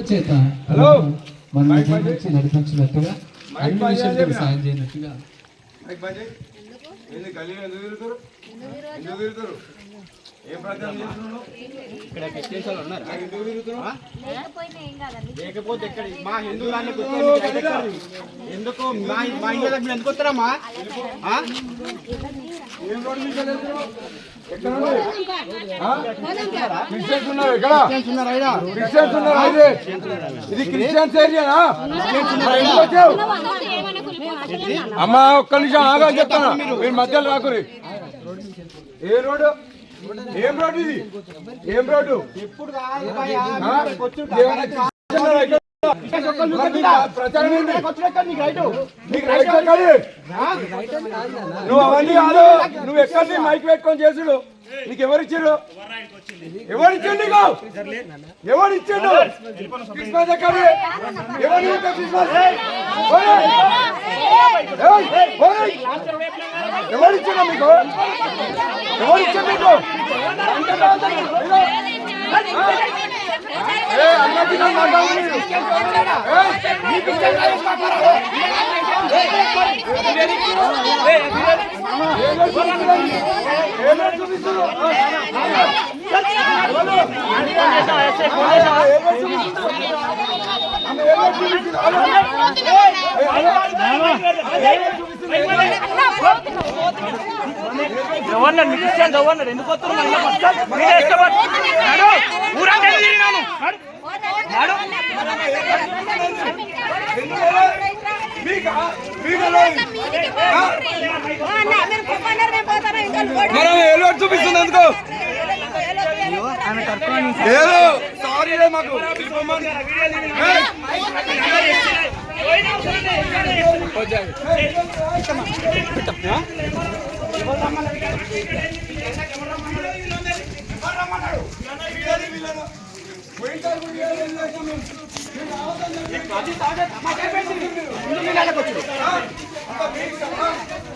చేత హలో. మన నుంచి నడిపించినట్టుగా మైక్ అన్ని విషయాలు చేయండి. సాయం చేయనట్టుగా. గల్లీలో ఎందుకు తిరుగుతారు ఎందుకు తిరుగుతారు ఇక్కడ క్రిస్టియన్స్ ఉన్నారు? లేకపోతే ఎక్కడ మా హిందువులన్నీ ఎందుకు? మా మా ఇండియా మీరు ఎందుకు వస్తారమ్మా? క్రిస్టియన్స్ ఉన్నారు? క్రిస్టియన్స్ ఉన్నారు ఇది? క్రిస్టియన్స్ ఏరియానా అమ్మా ఒక్క నిమిషం ఆగా చెప్తాను. మీరు మధ్యలో రాకురి ఏ రోడ్డు? ఏం రోడ్డు ఇది? ఏం రోడ్డు? ఎప్పుడు నువ్వు అవన్నీ కాదు. నువ్వు ఎక్కడి మైక్ పెట్టుకొని చేసుడు. నీకు ఎవరు ఇచ్చారు ఎవరు నీకు? ఎవరు క్రిస్మస్ ఎక్కడ ఎవరి క్రిస్మస్? ఎవరు ఇచ్చిండు మీకు ఎవరు ఇచ్చారు మీకు చూపిస్తున్నారు? ఎవరన్నా క్రిస్టియన్స్ ఎవరన్నారు ఎందుకు ఎందుకు తిరిగినావు నువ్వు? నడు. మీకా? మీకలో? మనం ఏలో చూపిస్తుంది